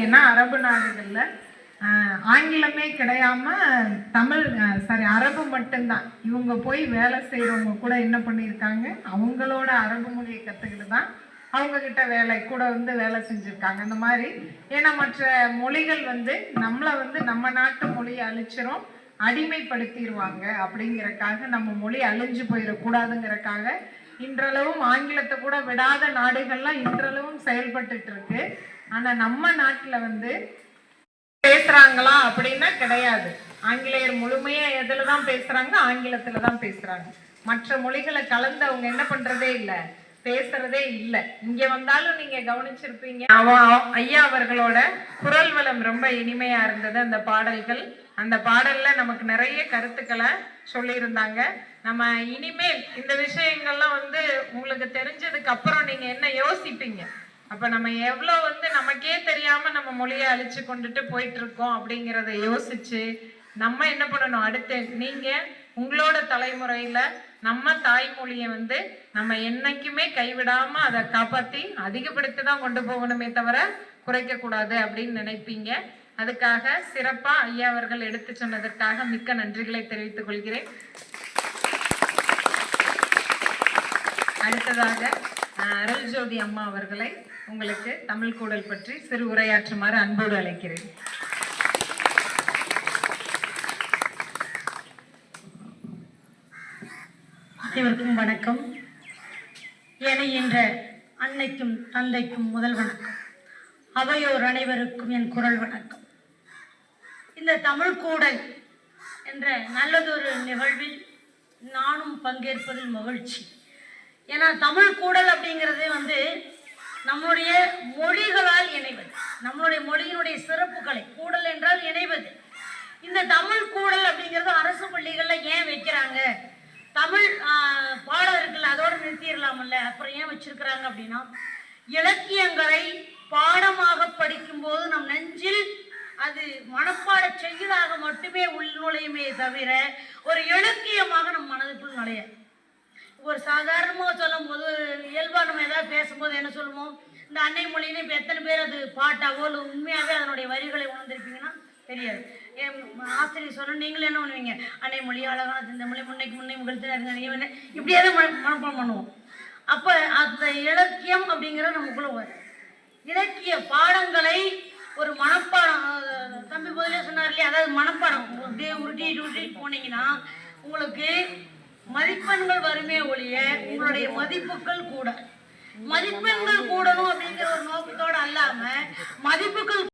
ஏன்னா அரபு நாடுகளில் ஆங்கிலமே கிடையாம தமிழ் சாரி அரபு மட்டும்தான். இவங்க போய் வேலை செய்கிறவங்க கூட என்ன பண்ணியிருக்காங்க? அவங்களோட அரபு மொழியை கற்றுக்கிட்டு தான் அவங்கக்கிட்ட வேலை கூட வந்து வேலை செஞ்சுருக்காங்க. அந்த மாதிரி ஏன்னா மற்ற மொழிகள் வந்து நம்மளை வந்து நம்ம நாட்டு மொழியை அழிச்சிரும் அடிமைப்படுத்திடுவாங்க அப்படிங்கறக்காக நம்ம மொழி அழிஞ்சு போயிடக்கூடாதுங்கிறக்காக இன்றளவும் ஆங்கிலத்தை கூட விடாத நாடுகள்லாம் இன்றளவும் செயல்பட்டுட்டு இருக்கு ஆனா நம்ம நாட்டுல வந்து பேசுறாங்களா அப்படின்னா கிடையாது. ஆங்கிலேயர் முழுமையா எதுல தான் பேசுறாங்க? ஆங்கிலத்துல தான் பேசுறாங்க. மற்ற மொழிகளை கலந்து அவங்க என்ன பண்றதே இல்லை. பேசுறதே இல்லை. இங்க வந்தாலும் நீங்க கவனிச்சிருப்பீங்க. அவன் ஐயா அவர்களோட குரல் வளம் ரொம்ப இனிமையா இருந்தது. அந்த பாடல்கள் அந்த பாடல்ல நமக்கு நிறைய கருத்துக்களை சொல்லியிருந்தாங்க. நம்ம இனிமேல் இந்த விஷயங்கள்லாம் வந்து உங்களுக்கு தெரிஞ்சதுக்கு அப்புறம் நீங்க என்ன யோசிப்பீங்க? அப்ப நம்ம எவ்வளோ வந்து நமக்கே தெரியாம நம்ம மொழியை அழிச்சு கொண்டுட்டு போயிட்டு இருக்கோம் அப்படிங்கிறத யோசிச்சு நம்ம என்ன பண்ணணும்? அடுத்து நீங்க உங்களோட தலைமுறையில நம்ம தாய்மொழியை வந்து நம்ம என்னைக்குமே கைவிடாம அதை காப்பாத்தி அதிகப்படுத்தி தான் கொண்டு போகணுமே தவிர குறைக்க கூடாது அப்படின்னு நினைப்பீங்க. அதுக்காக சிறப்பா ஐயா அவர்கள் எடுத்து சொன்னதற்காக மிக்க நன்றிகளை தெரிவித்துக் கொள்கிறேன். அடுத்ததாக அஹ், அருள் ஜோதி அம்மா அவர்களை உங்களுக்கு தமிழ் கூடல் பற்றி சிறு உரையாற்றுமாறு அன்போடு அழைக்கிறேன். அனைவருக்கும் வணக்கம். என்னை என்ற அன்னைக்கும் தந்தைக்கும் முதல் வணக்கம். அவையோர் அனைவருக்கும் என் குரல் வணக்கம். இந்த தமிழ் கூடல் என்ற நல்லதொரு நிகழ்வில் நானும் பங்கேற்பதில் மகிழ்ச்சி. ஏன்னா தமிழ் கூடல் அப்படிங்கிறது வந்து நம்முடைய மொழிகளால் இணைவது. நம்மளுடைய மொழியினுடைய சிறப்புகளை. கூடல் என்றால் இணைவது. இந்த தமிழ் கூடல் அப்படிங்கிறது அரசு பள்ளிகளில் ஏன் வைக்கிறாங்க? தமிழ் பாடம் இருக்குல்ல அதோட நிறுத்திடலாம்ல அப்புறம் ஏன் வச்சிருக்கிறாங்க அப்படின்னா இலக்கியங்களை பாடமாக படிக்கும்போது நம் நெஞ்சில் அது மனப்பாட செய்யலாக மட்டுமே உள்நுழையுமே தவிர ஒரு இலக்கியமாக நம் மனதுக்குள் நுழைய. ஒரு சாதாரணமாக சொல்லும் போது இயல்பாக நம்ம ஏதாவது பேசும்போது என்ன சொல்லுவோம்? இந்த அன்னை மொழின்னு இப்போ எத்தனை பேர் அது பாட்டாவோ இல்லை உண்மையாகவே அதனுடைய வரிகளை உணர்ந்திருப்பீங்கன்னா தெரியாது. என் ஆசிரியர் சொல்ல நீங்களும் என்ன பண்ணுவீங்க? அன்னை மொழி அழகான இந்த மொழி முன்னைக்கு முன்னை முகழ்த்து இப்படியே தான் மனப்பாடம் பண்ணுவோம். அப்போ அந்த இலக்கியம் அப்படிங்கிற நமக்குள்ள வரும். இலக்கிய பாடங்களை ஒரு மனப்பாடம் தம்பி பதிலே சொன்னார் இல்லையா? அதாவது மனப்பாடம். அப்படியே உருட்டி உருட்டி போனீங்கன்னா உங்களுக்கு மதிப்பெண்கள் வருமே ஒழிய உங்களுடைய மதிப்புகள் கூட. மதிப்பெண்கள் கூடணும் அப்படிங்கிற ஒரு நோக்கத்தோடு அல்லாமல் மதிப்புகள்